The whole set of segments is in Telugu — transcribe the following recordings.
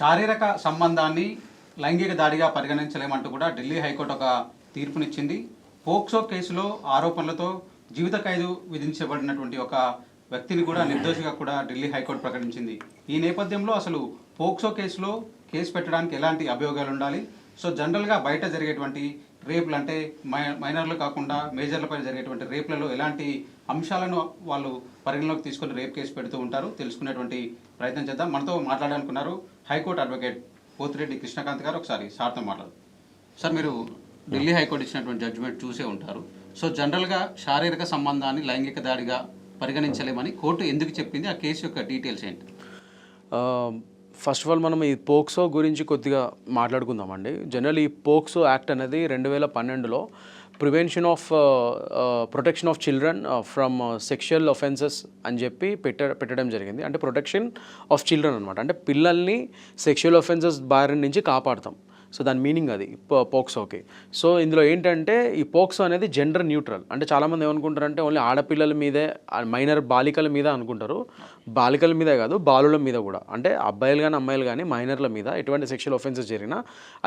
శారీరక సంబంధాన్ని లైంగిక దాడిగా పరిగణించలేమంటూ కూడా ఢిల్లీ హైకోర్టు ఒక తీర్పునిచ్చింది. పోక్సో కేసులో ఆరోపణలతో జీవిత ఖైదు విధించబడినటువంటి ఒక వ్యక్తిని కూడా నిర్దోషిగా కూడా ఢిల్లీ హైకోర్టు ప్రకటించింది. ఈ నేపథ్యంలో అసలు పోక్సో కేసులో కేసు పెట్టడానికి ఎలాంటి అభియోగాలు ఉండాలి? సో జనరల్గా బయట జరిగేటువంటి రేపులు అంటే మై మైనర్లు కాకుండా మేజర్లపై జరిగేటువంటి రేపులలో ఎలాంటి అంశాలను వాళ్ళు పరిగణలోకి తీసుకొని రేప్ కేసు పెడుతూ ఉంటారు? తెలుసుకునేటువంటి ప్రయత్నం చేద్దాం. మనతో మాట్లాడాలనుకున్నారు high court advocate Pothireddy Krishnakanth garu ఒకసారి సార్తో మాట్లాడు. సార్ మీరు ఢిల్లీ హైకోర్టు ఇచ్చినటువంటి జడ్జిమెంట్ చూసే ఉంటారు. సో జనరల్గా శారీరక సంబంధాన్ని లైంగిక దాడిగా పరిగణించలేమని కోర్టు ఎందుకు చెప్పింది? ఆ కేసు యొక్క డీటెయిల్స్ ఏంటి? ఫస్ట్ ఆఫ్ ఆల్ మనం ఈ పోక్సో గురించి కొద్దిగా మాట్లాడుకుందామండి. జనరల్ ఈ పోక్సో యాక్ట్ అనేది రెండు వేల పన్నెండులో prevention of protection of children from sexual offences అని చెప్పి పెట్ట పెట్టడం జరిగింది. అంటే ప్రొటెక్షన్ ఆఫ్ చిల్డ్రన్ అనమాట అంటే పిల్లల్ని సెక్షువల్ ఒఫెన్సెస్ బారి నుంచి కాపాడతాం. సో దాని మీనింగ్ అది పోక్సోకి. సో ఇందులో ఏంటంటే ఈ పోక్సో అనేది జెండర్ న్యూట్రల్ అంటే చాలామంది ఏమనుకుంటారంటే ఓన్లీ ఆడపిల్లల మీదే మైనర్ బాలికల మీద అనుకుంటారు. బాలికల మీదే కాదు బాలుల మీద కూడా. అంటే అబ్బాయిలు కానీ అమ్మాయిలు కానీ మైనర్ల మీద ఎటువంటి సెక్షువల్ ఒఫెన్సెస్ జరిగినా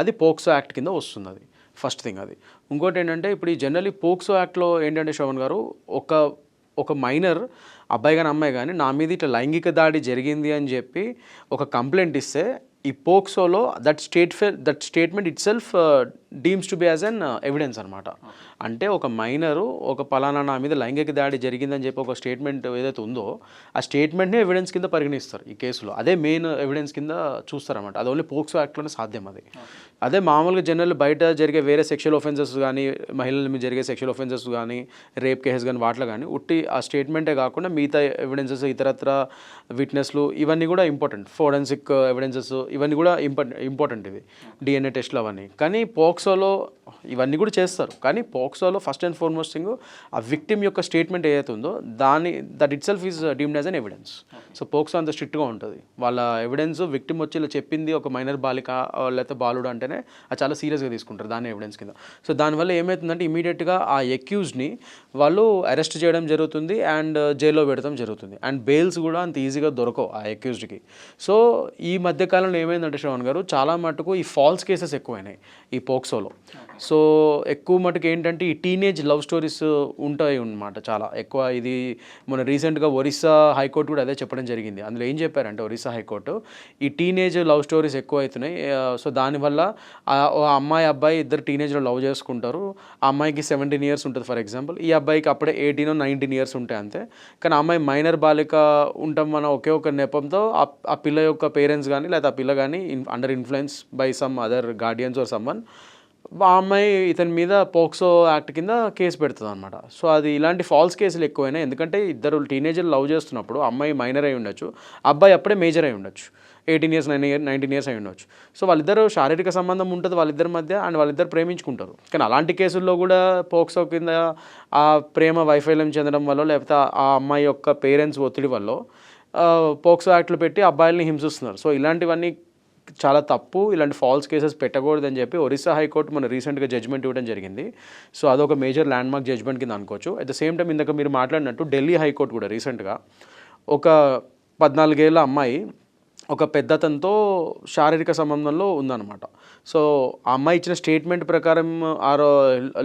అది పోక్సో యాక్ట్ కింద వస్తుంది అది. ఫస్ట్ థింగ్ అది. ఇంకోటి ఏంటంటే ఇప్పుడు ఈ జనరలీ పోక్సో యాక్ట్లో ఏంటంటే శోభన్ గారు ఒక ఒక మైనర్ అబ్బాయి కానీ అమ్మాయి కానీ నా మీద ఇట్లా లైంగిక దాడి జరిగింది అని చెప్పి ఒక కంప్లైంట్ ఇస్తే ఈ పోక్సోలో that state that statement itself deems to be as an evidence అనమాట అంటే ఒక మైనరు ఒక పలానా నా మీద లైంగిక దాడి జరిగిందని చెప్పి ఒక స్టేట్మెంట్ ఏదైతే ఉందో ఆ స్టేట్మెంట్ని ఎవిడెన్స్ కింద పరిగణిస్తారు ఈ కేసులో. అదే మెయిన్ ఎవిడెన్స్ కింద చూస్తారన్నమాట. అది ఓన్లీ పోక్సో యాక్ట్లోనే సాధ్యం అది. అదే మామూలుగా జనరల్ బయట జరిగే వేరే సెక్షువల్ ఒఫెన్సెస్ కానీ మహిళల మీద జరిగే సెక్షువల్ ఒఫెన్సెస్ కానీ రేప్ కేసెస్ కానీ వాటిలో కానీ ఉట్టి ఆ స్టేట్మెంటే కాకుండా మిగతా ఎవిడెన్సెస్ ఇతరత్ర విట్నెస్లు ఇవన్నీ కూడా ఇంపార్టెంట్ ఫోరెన్సిక్ ఎవిడెన్సెస్ ఇవన్నీ కూడా ఇంపార్టెంట్ ఇంపార్టెంట్ ఇవి. డిఎన్ఏ టెస్ట్లు అవన్నీ. కానీ పోక్సోలో ఇవన్నీ కూడా చేస్తారు. కానీ పోక్సోలో ఫస్ట్ అండ్ ఫార్మోస్ట్ థింగ్ ఆ విక్టిమ్ యొక్క స్టేట్మెంట్ ఏదైతే ఉందో దాని that itself is deemed as an evidence so POCSO అంత స్ట్రిక్ట్గా ఉంటుంది. వాళ్ళ ఎవిడెన్స్ విక్టిమ్ వచ్చి ఇలా చెప్పింది ఒక మైనర్ బాలిక లేకపోతే బాలుడు అంటేనే అది చాలా సీరియస్గా తీసుకుంటారు దాని ఎవిడెన్స్ కింద. సో దానివల్ల ఏమవుతుందంటే ఇమీడియట్గా ఆ ఎక్యూజ్ని వాళ్ళు అరెస్ట్ చేయడం జరుగుతుంది అండ్ జైల్లో పెడతాం జరుగుతుంది. అండ్ బెయిల్స్ కూడా అంత ఈజీగా దొరకవు ఆ ఎక్యూజ్డ్కి సో ఈ మధ్య కాలంలో ఏమైందంటే శ్రవణ్ గారు చాలా మటుకు ఈ ఫాల్స్ కేసెస్ ఎక్కువైనాయి ఈ పోక్సోలో. సో ఎక్కువ మటుకు ఏంటంటే ఈ టీనేజ్ లవ్ స్టోరీస్ ఉంటాయి అన్నమాట చాలా. ఎక్కువ ఇది మన రీసెంట్గా ఒరిస్సా హైకోర్టు కూడా అదే చెప్పడం జరిగింది. అందులో ఏం చెప్పారంటే ఒరిస్సా హైకోర్టు ఈ టీనేజ్ లవ్ స్టోరీస్ ఎక్కువ అవుతున్నాయి సో దానివల్ల అమ్మాయి అబ్బాయి ఇద్దరు టీనేజ్లో లవ్ చేసుకుంటారు. ఆ అమ్మాయికి సెవెంటీన్ ఇయర్స్ ఉంటుంది ఫర్ ఎగ్జాంపుల్ ఈ అబ్బాయికి అప్పుడే ఎయిటీన్ నైన్టీన్ ఇయర్స్ ఉంటాయి అంతే. కానీ అమ్మాయి మైనర్ బాలిక ఉంటాం మన ఒకే ఒక నెపంతో ఆ పిల్ల యొక్క పేరెంట్స్ కానీ లేదా ఆ పిల్ల కానీ under influence by some other guardians or someone ఆ అమ్మాయి ఇతని మీద పోక్సో యాక్ట్ కింద కేసు పెడుతుంది అనమాట సో అది ఇలాంటి ఫాల్స్ కేసులు ఎక్కువైనా ఎందుకంటే ఇద్దరు టీనేజర్లు లవ్ చేస్తున్నప్పుడు అమ్మాయి మైనర్ అయి ఉండొచ్చు అబ్బాయి అప్పుడే మేజర్ అయి ఉండొచ్చు eighteen years nine year nineteen years అయి ఉండొచ్చు. సో వాళ్ళిద్దరు శారీరక సంబంధం ఉంటుంది వాళ్ళిద్దరి మధ్య అండ్ వాళ్ళిద్దరు ప్రేమించుకుంటారు. కానీ అలాంటి కేసుల్లో కూడా పోక్సో కింద ఆ ప్రేమ వైఫల్యం చెందడం వల్ల లేకపోతే ఆ అమ్మాయి యొక్క పేరెంట్స్ ఒత్తిడి వల్ల పోక్సో యాక్ట్లు పెట్టి అబ్బాయిల్ని హింసిస్తున్నారు. సో ఇలాంటివన్నీ చాలా తప్పు ఇలాంటి ఫాల్స్ కేసెస్ పెట్టకూడదని చెప్పి ఒరిస్సా హైకోర్టు మన రీసెంట్గా జడ్జ్మెంట్ ఇవ్వడం జరిగింది. సో అదొక మేజర్ ల్యాండ్ మార్క్ జడ్జ్మెంట్ కింద అనుకోవచ్చు. అట్ ద సేమ్ టైం ఇందాక మీరు మాట్లాడినట్టు ఢిల్లీ హైకోర్టు కూడా రీసెంట్గా ఒక పద్నాలుగేళ్ళ అమ్మాయి ఒక పెద్దతనితో శారీరక సంబంధంలో ఉందన్నమాట. సో ఆ అమ్మాయి ఇచ్చిన స్టేట్మెంట్ ప్రకారం ఆ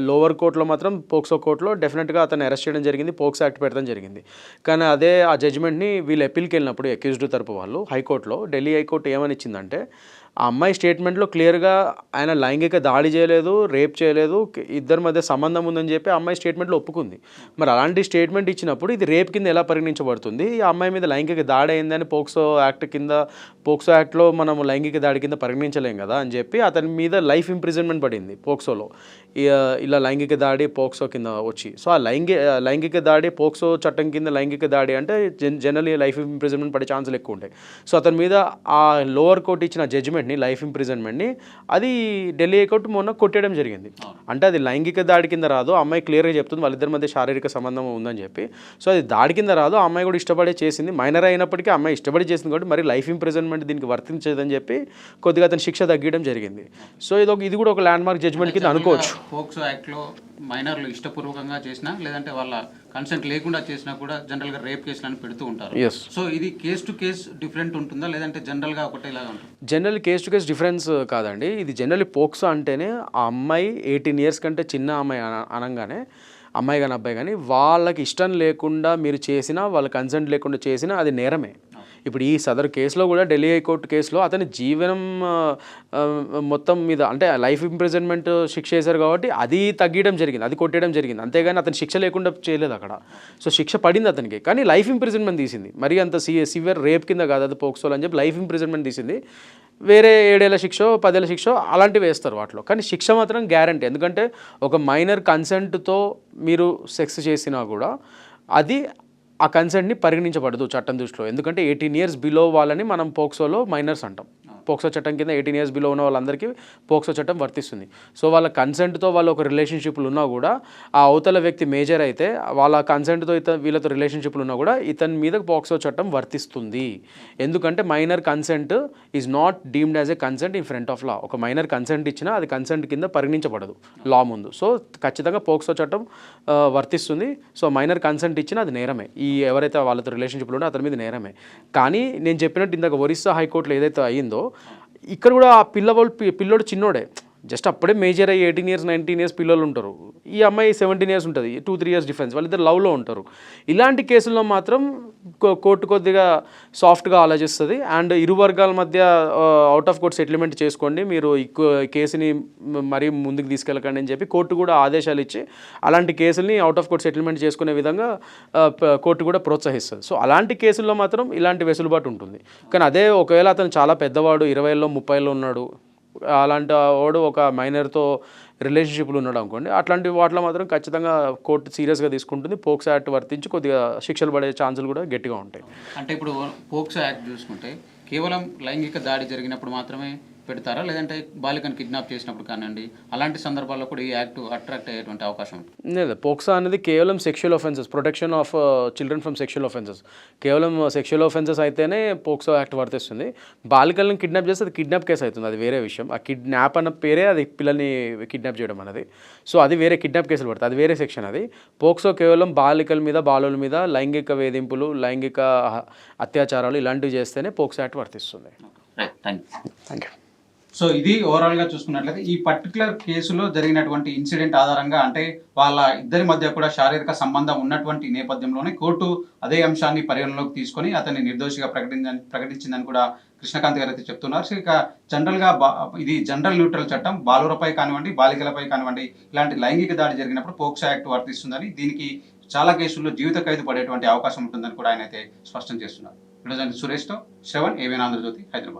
లోవర్ కోర్టులో మాత్రం పోక్సో కోర్టులో డెఫినెట్గా అతను అరెస్ట్ చేయడం జరిగింది పోక్సో యాక్ట్ పెట్టడం జరిగింది. కానీ అదే ఆ జడ్జిమెంట్ని వీళ్ళు అప్పీల్కి వెళ్ళినప్పుడు అక్యూజ్డ్ తరపు వాళ్ళు హైకోర్టులో ఢిల్లీ హైకోర్టు ఏమని ఇచ్చిందంటే ఆ అమ్మాయి స్టేట్మెంట్లో క్లియర్గా ఆయన లైంగిక దాడి చేయలేదు రేప్ చేయలేదు ఇద్దరి మధ్య సంబంధం ఉందని చెప్పి అమ్మాయి స్టేట్మెంట్లో ఒప్పుకుంది. మరి అలాంటి స్టేట్మెంట్ ఇచ్చినప్పుడు ఇది రేప్ కింద ఎలా పరిగణించబడుతుంది? ఈ అమ్మాయి మీద లైంగిక దాడి అయిందని పోక్సో యాక్ట్ కింద పోక్సో యాక్ట్లో మనం లైంగిక దాడి కింద పరిగణించలేం కదా అని చెప్పి అతని మీద లైఫ్ ఇంప్రిజన్మెంట్ పడింది పోక్సోలో. ఇలా లైంగిక దాడి పోక్సో కింద వచ్చి. సో ఆ లైంగిక లైంగిక దాడి పోక్సో చట్టం కింద లైంగిక దాడి అంటే జన్ జనరలీ లైఫ్ ఇంప్రిజన్మెంట్ పడే ఛాన్సులు ఎక్కువ ఉంటాయి. సో అతని మీద ఆ లోవర్ కోర్ట్ ఇచ్చిన జడ్జిమెంట్ని లైఫ్ ఇంప్రిజన్మెంట్ని అది ఢిల్లీ హైకోర్టు మొన్న కొట్టేయడం జరిగింది. అంటే అది లైంగిక దాడి కింద రాదు అమ్మాయి క్లియర్గా చెప్తుంది వాళ్ళిద్దరి మధ్య శారీరక సంబంధం ఉందని చెప్పి. సో అది దాడి కింద రాదు అమ్మాయి కూడా ఇష్టపడే చేసింది. మైనర్ అయినప్పటికీ అమ్మాయి ఇష్టపడి చేసింది కాబట్టి మరి లైఫ్ ఇంప్రిజన్మెంట్ దీనికి వర్తించదని చెప్పి కొద్దిగా అతని శిక్ష తగ్గడం జరిగింది. సో ఇది ఒక ఇది కూడా ఒక ల్యాండ్ మార్క్ జడ్జ్మెంట్ కింద అనుకోవచ్చు. పోక్సో యాక్ట్లో మైనర్లు ఇష్టపూర్వకంగా చేసినా లేదంటే వాళ్ళ కన్సెంట్ లేకుండా చేసినా కూడా జనరల్గా రేప్ కేసులు అని పెడుతూ ఉంటారు. సో ఇది కేస్ టు కేస్ డిఫరెంట్ ఉంటుందా? లేదంటే జనరల్గా ఒకటేలాగా ఉంటుంది? General case to case difference కాదండి. ఇది జనరల్లీ పోక్సో అంటేనే ఆ అమ్మాయి ఎయిటీన్ ఇయర్స్ కంటే చిన్న అమ్మాయి అన- అనగానే అమ్మాయి కానీ అబ్బాయి కానీ వాళ్ళకి ఇష్టం లేకుండా మీరు చేసినా వాళ్ళ కన్సెంట్ లేకుండా చేసినా అది నేరమే. ఇప్పుడు ఈ సదర్ కేసులో కూడా ఢిల్లీ హైకోర్టు కేసులో అతని జీవనం మొత్తం మీద అంటే లైఫ్ ఇంప్రిజన్మెంట్ శిక్ష చేశారు కాబట్టి అది తగ్గడం జరిగింది అది కొట్టడం జరిగింది. అంతేగాని అతను శిక్ష లేకుండా చేయలేదు అక్కడ. సో శిక్ష పడింది అతనికి. కానీ లైఫ్ ఇంప్రిజన్మెంట్ తీసింది. మరి అంత సి సివియర్ రేప్ కింద కాదు అది పోక్సోలు అని చెప్పి లైఫ్ ఇంప్రిజన్మెంట్ తీసింది. వేరే ఏడేళ్ళ శిక్ష పదేళ్ళ శిక్ష అలాంటివి వేస్తారు వాటిలో. కానీ శిక్ష మాత్రం గ్యారంటీ. ఎందుకంటే ఒక మైనర్ కన్సెంట్తో మీరు సెక్స్ చేసినా కూడా అది ఆ కన్సెంట్ని పరిగణించబడదు చట్టం దృష్టిలో. ఎందుకంటే ఎయిటీన్ ఇయర్స్ బిలో వాళ్ళని మనం పోక్సోలో మైనర్స్ అంటాం. పోక్సో చట్టం కింద ఎయిటీన్ ఇయర్స్ బిలో ఉన్న వాళ్ళందరికీ పోక్సో చట్టం వర్తిస్తుంది. సో వాళ్ళ కన్సెంట్తో వాళ్ళు ఒక రిలేషన్షిప్లు ఉన్నా కూడా ఆ అవతల వ్యక్తి మేజర్ అయితే వాళ్ళ కన్సెంట్తో ఇత వీళ్ళతో రిలేషన్షిప్లు ఉన్నా కూడా ఇతని మీద పోక్సో చట్టం వర్తిస్తుంది. ఎందుకంటే minor consent is not deemed as a consent in front of law ఒక మైనర్ కన్సెంట్ ఇచ్చినా అది కన్సెంట్ కింద పరిగణించబడదు లా ముందు. సో ఖచ్చితంగా పోక్సో చట్టం వర్తిస్తుంది. సో మైనర్ కన్సెంట్ ఇచ్చినా అది నేరమే. ఈ ఎవరైతే వాళ్ళతో రిలేషన్షిప్లో ఉన్నా అతని మీద నేరమే. కానీ నేను చెప్పినట్టు ఇందాక ఒరిస్సా హైకోర్టులో ఏదైతే అయ్యిందో ఇక్కడ కూడా ఆ పిల్లోడు చిన్నోడే. జస్ట్ అప్పుడే మేజర్ అయ్యి ఎయిటీన్ ఇయర్స్ నైన్టీన్ ఇయర్స్ పిల్లలు ఉంటారు. ఈ అమ్మాయి సెవెంటీన్ ఇయర్స్ ఉంటుంది టూ త్రీ ఇయర్స్ డిఫరెన్స్. వాళ్ళిద్దరు లవ్లో ఉంటారు. ఇలాంటి కేసుల్లో మాత్రం కో- కోర్టు కొద్దిగా సాఫ్ట్గా ఆలోచిస్తుంది. అండ్ ఇరు వర్గాల మధ్య అవుట్ ఆఫ్ కోర్ట్ సెటిల్మెంట్ చేసుకోండి. మీరు ఈ కేసుని మరీ ముందుకు తీసుకెళ్ళకండి అని చెప్పి కోర్టు కూడా ఆదేశాలు ఇచ్చి అలాంటి కేసుల్ని అవుట్ ఆఫ్ కోర్ట్ సెటిల్మెంట్ చేసుకునే విధంగా కోర్టు కూడా ప్రోత్సహిస్తుంది. సో అలాంటి కేసుల్లో మాత్రం ఇలాంటి వెసులుబాటు ఉంటుంది. కానీ అదే ఒకవేళ అతను చాలా పెద్దవాడు ఇరవైలో ముప్పైలో ఉన్నాడు అలాంటి వాడు ఒక మైనర్తో రిలేషన్షిప్లు ఉన్నాడు అనుకోండి అట్లాంటి వాటిలో మాత్రం ఖచ్చితంగా కోర్టు సీరియస్గా తీసుకుంటుంది. పోక్సో యాక్ట్ వర్తించి కొద్దిగా శిక్షలు పడే ఛాన్సులు కూడా గట్టిగా ఉంటాయి. అంటే ఇప్పుడు పోక్సో యాక్ట్ చూసుకుంటే కేవలం లైంగిక దాడి జరిగినప్పుడు మాత్రమే పెడతారా? లేదంటే బాలికను కిడ్నాప్ చేసినప్పుడు కానివ్వండి అలాంటి సందర్భాల్లో కూడా ఈ యాక్ట్ అట్రాక్ట్ అయ్యేటువంటి అవకాశం లేదు పోక్సా అనేది కేవలం sexual offences protection of children from sexual offences కేవలం సెక్షువల్ ఒఫెన్సెస్ అయితేనే పోక్సో యాక్ట్ వర్తిస్తుంది. బాలికలను కిడ్నాప్ చేస్తే అది కిడ్నాప్ కేసు అవుతుంది అది వేరే విషయం. ఆ కిడ్నాప్ అన్న పేరే అది పిల్లల్ని కిడ్నాప్ చేయడం అనేది సో అది వేరే కిడ్నాప్ కేసులు పడుతుంది అది వేరే సెక్షన్ అది. పోక్సో కేవలం బాలికల మీద బాలుల మీద లైంగిక వేధింపులు లైంగిక అత్యాచారాలు ఇలాంటివి చేస్తేనే పోక్సో యాక్ట్ వర్తిస్తుంది. Right thank you thank you so ఇది ఓవరాల్గా చూసుకున్నట్లయితే ఈ పర్టికులర్ కేసులో జరిగినటువంటి ఇన్సిడెంట్ ఆధారంగా అంటే వాళ్ళ ఇద్దరి మధ్య కూడా శారీరక సంబంధం ఉన్నటువంటి నేపథ్యంలోనే కోర్టు అదే అంశాన్ని పరిగణలోకి తీసుకొని అతన్ని నిర్దోషిగా ప్రకటించ ప్రకటించిందని కూడా కృష్ణకాంత్ గారు అయితే చెప్తున్నారు. సో ఇక జనరల్గా ఇది జనరల్ న్యూట్రల్ చట్టం బాలురపై కానివ్వండి బాలికలపై కానివ్వండి ఇలాంటి లైంగిక దాడి జరిగినప్పుడు పోక్సో యాక్ట్ వర్తిస్తుందని దీనికి చాలా కేసుల్లో జీవిత ఖైదు పడేటువంటి అవకాశం ఉంటుందని కూడా ఆయన అయితే స్పష్టం చేస్తున్నారు. ఈరోజు సురేష్తో శ్రవణ్ ఏవేనా ఆంధ్రజ్యోతి హైదరాబాద్.